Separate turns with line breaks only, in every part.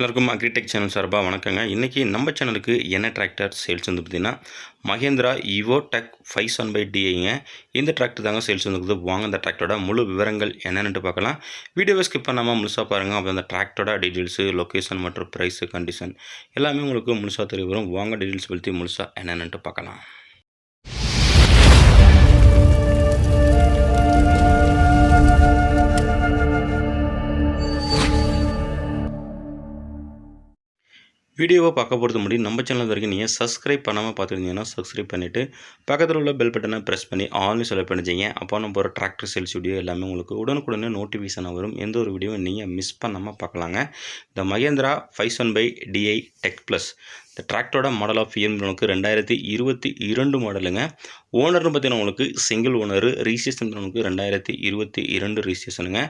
எல்லாருக்கும் agritech channel சார்பாக வணக்கங்க. இன்றைக்கி நம்ம சேனலுக்கு என்ன டிராக்டர் சேல்ஸ் வந்து பார்த்திங்கன்னா Mahindra Yuvo tech five seven five டிஐங்க இந்த டிராக்டர் தாங்க சேல்ஸ் வந்துருக்குது வாங்க அந்த டிராக்டரோட முழு விவரங்கள் என்னென்னு பார்க்கலாம். வீடியோவை ஸ்கிப் பண்ணாமல் முழுசாக பாருங்கள் அப்போ அந்த டிராக்டரோட டீட்டெயில்ஸு லொக்கேஷன் மற்றும் ப்ரைஸு கண்டிஷன் எல்லாமே உங்களுக்கு முழுசாக தெரிய வரும். வாங்க டீட்டெயில்ஸ் பற்றி முழுசாக என்னென்னு பார்க்கலாம். வீடியோவை பார்க்க போகிறது முடியும் நம்ம சேனல் வரைக்கும் நீங்கள் சப்ஸ்கிரைப் பண்ணாமல் பார்த்துருந்தீங்கன்னா சப்ஸ்கிரைப் பண்ணிவிட்டு பக்கத்தில் உள்ள பெல் பட்டனை ப்ரெஸ் பண்ணி ஆல்னு செலக்ட் பண்ணிச்சிங்க அப்போ நம்ம போகிற டிராக்டர் சேல்ஸ் வீடியோ எல்லாமே உங்களுக்கு உடனுக்குடனே நோட்டிஃபிகேஷன் வரும். எந்த ஒரு வீடியோவும் நீங்கள் மிஸ் பண்ணாமல் பார்க்கலாங்க. இந்த Mahindra five one five DI tech plus இந்த டிராக்டரோட மாடல் ஆஃப் இயர் உங்களுக்கு ரெண்டாயிரத்தி இருபத்தி இரண்டு மாடலுங்க ஓனர்னு பார்த்தீங்கன்னா உங்களுக்கு சிங்கிள் ஓனர் ரிஜிஸ்ட்ரேஷன் உங்களுக்கு ரெண்டாயிரத்தி இருபத்தி இரண்டு ரிஜிஸ்ட்ரேஷனுங்க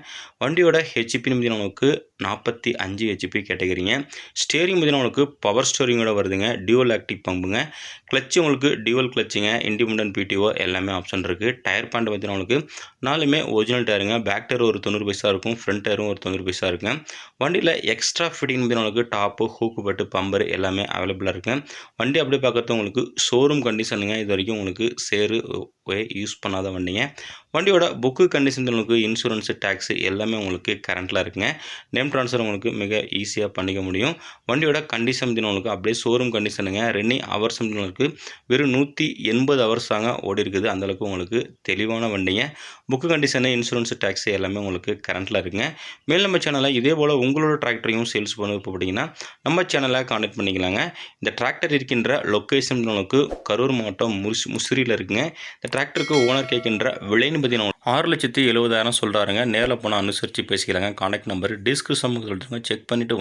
வண்டியோட ஹெச்பின்னு பார்த்தீங்கன்னா உங்களுக்கு நாற்பத்தி அஞ்சு ஹெச்பி கேட்டகிரிங்க. ஸ்டேரிங் பார்த்தீங்கன்னா உங்களுக்கு பவர் ஸ்டோரிங்கோட வருதுங்க. டியூவல் ஆக்டிவ் பம்புங்க கிளச்சு உங்களுக்கு டியூவல் கிளச்சுங்க இண்டிபெண்டன்ட் பிடிஓ எல்லாமே ஆப்ஷன் இருக்குது டயர் பேண்ட் பார்த்தீங்கன்னா உங்களுக்கு நாலுமே ஒரிஜினல் டயருங்க பேக் டயர் ஒரு தொண்ணூறு பைசா இருக்கும். ஃப்ரண்ட் டயரும் ஒரு தொண்ணூறு பைசா இருக்குங்க. வண்டியில் எக்ஸ்ட்ரா ஃபிட்டிங் பார்த்தீங்கன்னா உங்களுக்கு டாப்பு ஹூக்கு பட்டு பம்பர் எல்லாமே அவைலபிளாக இருக்குங்க வண்டி அப்படியே பார்க்குறது உங்களுக்கு ஷோரூம் கண்டிஷனுங்க இது வரைக்கும் உங்களுக்கு சேரு யூஸ் பண்ணாத வண்டிங்க வண்டியோட புக்கு கண்டிஷன் உங்களுக்கு இன்சூரன்ஸு டேக்ஸு எல்லாமே உங்களுக்கு கரண்ட்டில் இருக்குங்க. நேம் ட்ரான்ஸ்ஃபர் உங்களுக்கு மிக ஈஸியாக பண்ணிக்க முடியும். வண்டியோட கண்டிஷன் உங்களுக்கு அப்படியே ஷோரூம் கண்டிஷனுங்க ரெண்டு ஹவர்ஸ் உங்களுக்கு வெறும் நூற்றி எண்பது ஹவர்ஸ் தாங்க ஓடி இருக்குது. அந்தளவுக்கு உங்களுக்கு தெளிவான வண்டிங்க. புக்கு கண்டிஷனு இன்சூரன்ஸு டேக்ஸு எல்லாமே உங்களுக்கு கரண்ட்டில் இருக்குங்க. மேல் நம்ம சேனலில் இதே போல் உங்களோட டிராக்டரையும் சேல்ஸ் பண்ண விருப்பப்பட்டீங்கன்னா நம்ம சேனலை காண்டாக்ட் பண்ணிக்கலாங்க. இந்த டிராக்டர் இருக்கின்ற லொக்கேஷன் உங்களுக்கு கரூர் மாவட்டம் முஸ் முசிறியில் இருக்குங்க. இந்த டிராக்டருக்கு ஓனர் கேட்கின்ற விலைன்னு பார்த்தீங்கன்னா ஆறு லட்சத்தி எழுபதாயிரம் சொல்கிறாருங்க நேரில் போனால் அனுசரித்து பேசிக்கலாங்க. கான்டாக்ட் நம்பர் டிஸ்கிரிப்ஷன் சொல்லிட்டுங்க. செக் பண்ணிவிட்டு